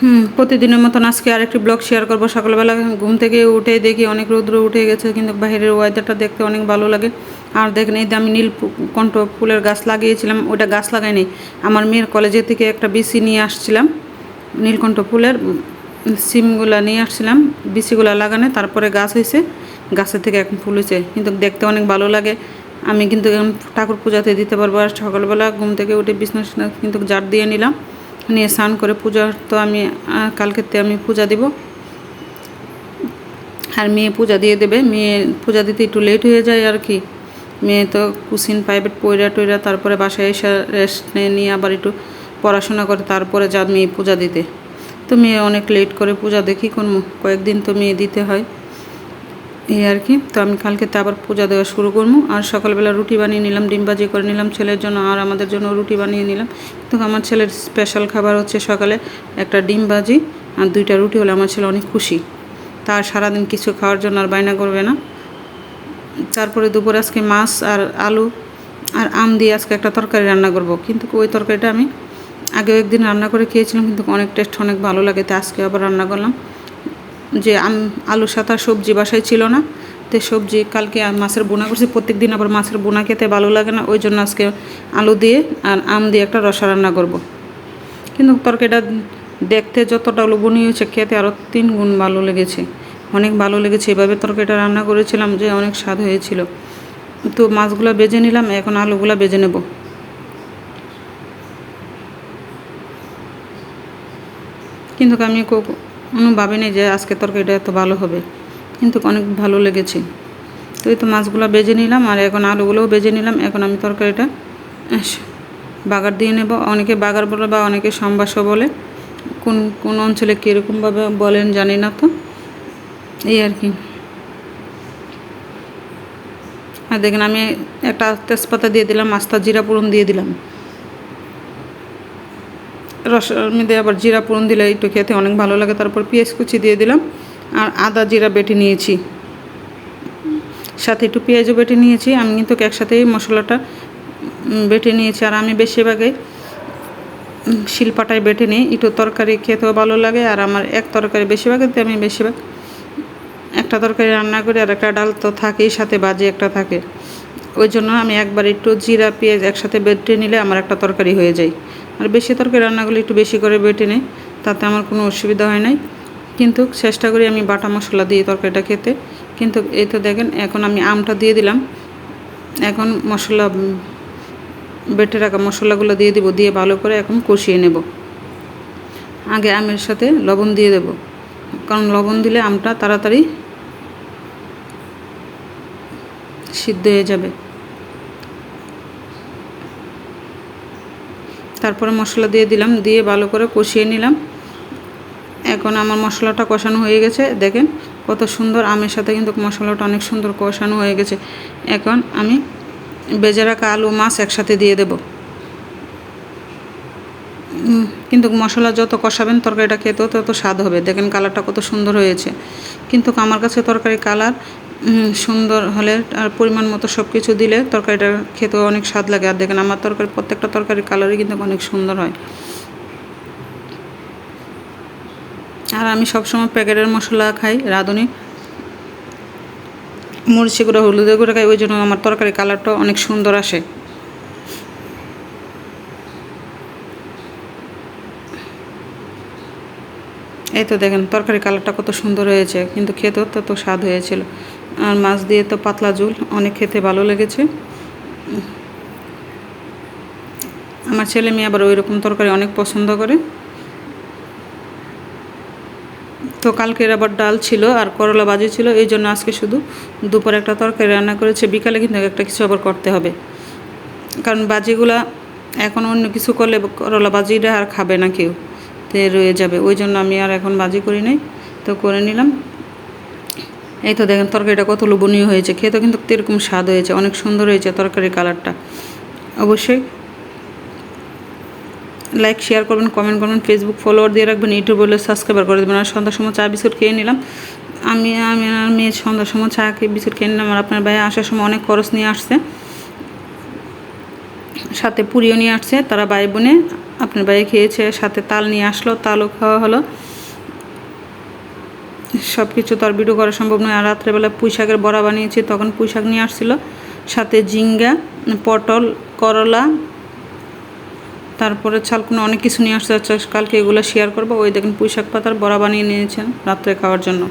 হুম, প্রতিদিনের মতন আজকে আরেকটি ব্লগ শেয়ার করব। সকালবেলা ঘুম থেকে উঠে দেখি অনেক রৌদ্র উঠে গেছে, কিন্তু বাইরের ওয়েদারটা দেখতে অনেক ভালো লাগে। আর দেখেন এই আমি নীল কণ্ঠ ফুলের গাছ লাগিয়েছিলাম ওটা গাছ লাগাইনি। আমার মেয়ের কলেজের থেকে একটা বিসি নিয়ে আসছিলাম, নীলকণ্ঠ ফুলের সিমগুলা নিয়ে আসছিলাম বিসিগুলা লাগানো, তারপরে গাছ হয়েছে গাছের থেকে এখন ফুল হয়েছে কিন্তু দেখতে অনেক ভালো লাগে। আমি কিন্তু এখন ঠাকুর পূজাতে দিতে পারব, আর সকালবেলা ঘুম থেকে উঠে বিছনা কিন্তু জার দিয়ে নিলাম। নিয়ে স্নান করে পূজা তো আমি কালকেতে আমি পূজা দিব। আর মেয়ে পূজা দিয়ে দেবে। মেয়ে পূজা দিতে একটু লেট হয়ে যায় আর কি। মেয়ে তো কুসিন প্রাইভেট পইরা টইরা তারপরে বাসায় এসে রেস্ট নিয়ে আবার একটু পড়াশোনা করে তারপরে যা মেয়ে পূজা দিতে। তো মেয়ে অনেক লেট করে পূজা দেখি কোন কয়েকদিন তো মেয়ে দিতে হয়। এই আর কি। তো আমি কালকে তো আবার পূজা দেওয়া শুরু করব। আর সকালবেলা রুটি বানিয়ে নিলাম, ডিম ভাজি করে নিলাম ছেলের জন্য, আর আমাদের জন্য রুটি বানিয়ে নিলাম। তো আমার ছেলের স্পেশাল খাবার হচ্ছে সকালে একটা ডিম ভাজি, আর দুইটা রুটি হলে আমার ছেলে অনেক খুশি। তার সারাদিন কিছু খাওয়ার জন্য আর বায়না করবে না। তারপরে দুপুরে আজকে মাছ আর আলু আর আম দিয়ে আজকে একটা তরকারি রান্না করব। কিন্তু ওই তরকারিটা আমি আগেও একদিন রান্না করে খেয়েছিলাম, কিন্তু অনেক টেস্ট অনেক ভালো লাগে তো আজকে আবার রান্না করলাম। যে আম আলুর সাথে সবজি বাসায় ছিল না। তো সবজি কালকে মাছের বোনা করছি। প্রত্যেক দিন আবার মাছের বোনা খেতে ভালো লাগে না। ওই জন্য আজকে আলু দিয়ে আর আম দিয়ে একটা রসা রান্না করব। কিন্তু তরকারিটা দেখতে যতটা লবণীয় হয়েছে, খেতে আরও তিন গুণ ভালো লেগেছে। অনেক ভালো লেগেছে। এভাবে তরকারিটা রান্না করেছিলাম যে অনেক স্বাদ হয়েছিল। তো মাছগুলো বেজে নিলাম। এখন আলুগুলো বেজে নেব। কিন্তু আমি ভাবিনি যে আজকে তরকারিটা এত ভালো হবে। কিন্তু অনেক ভালো লেগেছে। তো এই তো মাছগুলো বেজে নিলাম আর এখন আলুগুলোও বেজে নিলাম। এখন আমি তরকারিটা বাগার দিয়ে নেব। অনেকে বাগার বলে বা অনেকে সম্বাসও বলে। কোন কোন অঞ্চলে কীরকমভাবে বলেন জানি না তো। এই আর কি। আর দেখেন আমি একটা তেজপাতা দিয়ে দিলাম আস্তা জিরা পুরন দিয়ে দিলাম। রসের মধ্যে আবার জিরা পুরন দিলে একটু খেতে অনেক ভালো লাগে। তারপর পেঁয়াজ কুচি দিয়ে দিলাম। আর আদা জিরা বেটে নিয়েছি। সাথে একটু পেঁয়াজও বেটে নিয়েছি। আমি কিন্তু একসাথেই মশলাটা বেটে নিয়েছি। আর আমি বেশিরভাগই উম, শিলপাটায় বেটে নিই। একটু তরকারি খেতেও ভালো লাগে। আর আমার এক তরকারি বেশিরভাগতে আমি বেশিরভাগ একটা তরকারি রান্না করি আর একটা ডাল তো থাকেই সাথে বাজে একটা থাকে। ওই জন্য আমি একবার একটু জিরা পেঁয়াজ একসাথে বেটে নিলে আমার একটা তরকারি হয়ে যায়। আর বেশি তরকারি রান্নাগুলো একটু বেশি করে বেটে নেই, তাতে আমার কোনো অসুবিধা হয় নাই। কিন্তু চেষ্টা করি আমি বাটা মশলা দিয়ে তরকারিটা খেতে। কিন্তু এই তো দেখেন, এখন আমি আমটা দিয়ে দিলাম। এখন মশলা বেটে রাখা মশলাগুলো দিয়ে দিব, দিয়ে ভালো করে এখন কষিয়ে নেব। আগে আমের সাথে লবণ দিয়ে দেব। কারণ লবণ দিলে আমটা তাড়াতাড়ি সিদ্ধ হয়ে যাবে। তারপরে মশলা দিয়ে দিলাম, দিয়ে ভালো করে কষিয়ে নিলাম। এখন আমার মশলাটা কষানো হয়ে গেছে। দেখেন কত সুন্দর আমের সাথে কিন্তু মশলাটা অনেক সুন্দর কষানো হয়ে গেছে। এখন আমি বেজে রাখা আলু মাছ একসাথে দিয়ে দেব। কিন্তু মশলা যত কষাবেন তরকারিটা খেতেও তত স্বাদ হবে। দেখেন কালারটা কত সুন্দর হয়েছে। কিন্তু আমার কাছে তরকারি কালার সুন্দর হলে আর পরিমাণ মতো সব কিছু দিলে তরকারিটা খেতেও অনেক স্বাদ লাগে। আর দেখেন আমার তরকারি, প্রত্যেকটা তরকারির কালারই কিন্তু অনেক সুন্দর হয়। আর আমি সবসময় প্যাকেটের মশলা খাই, রাঁধুনি। মরিচি গুঁড়ো, হলুদের গুঁড়ো খাই, ওই জন্য আমার তরকারি কালারটা অনেক সুন্দর আসে। এই তো দেখেন তরকারি কালারটা কত সুন্দর হয়েছে, কিন্তু খেতেও তত স্বাদ হয়েছিল। আর মাছ দিয়ে তো পাতলা ঝোল, অনেক খেতে ভালো লেগেছে। আমার ছেলে মেয়ে আবার ওই রকম তরকারি অনেক পছন্দ করে। তো কালকের আবার ডাল ছিল আর করলা বাজি ছিল, এই জন্য আজকে শুধু দুপুরে একটা তরকারি রান্না করেছে, বিকালে কিন্তু একটা কিছু আবার করতে হবে। কারণ বাজিগুলা এখন অন্য কিছু করলে করলা বাজিটা আর খাবে না কেউ, তে রয়ে যাবে। ওই জন্য আমি আর এখন বাজি করি নাই। তো করে নিলাম। এই তো দেখেন তরকারিটা কত লোভনীয় হয়েছে। খেতে কিন্তু এরকম স্বাদ হয়েছে, অনেক সুন্দর হয়েছে তরকারির কালারটা। অবশ্যই লাইক শেয়ার করবেন কমেন্ট করবেন ফেসবুক ফলোয়ার দিয়ে রাখবেন ইউটিউব বলে সাবস্ক্রাইবার করে দেবেন। আর সন্ধ্যার সময় চা, বিস্কুট খেয়ে নিলাম। আমি আমি আর মেয়ে সন্ধ্যার সময় চা খেয়ে, বিস্কুট খেয়ে নিলাম। আর আপনার ভাই আসার সময় অনেক খরচ নিয়ে আসছে। সাথে পুরিও নিয়ে আসছে। তারা ভাই বোনে, আপনার ভাই খেয়েছে, সাথে তাল নিয়ে আসলো, তালও খাওয়া হলো। সব কিছু তো আর ভিডিও করা সম্ভব নয়। আর রাত্রেবেলা পুঁই শাকের বড়া বানিয়েছি, তখন পুঁই শাক নিয়ে আসছিল। সাথে ঝিঙ্গা, পটল, করলা, তারপরে ছালকুনো অনেক কিছু নিয়ে আসতে কালকে এগুলো শেয়ার করব। ওই দেখেন পুঁই শাক পাতার বড়া বানিয়ে নিয়েছেন রাত্রে খাওয়ার জন্য।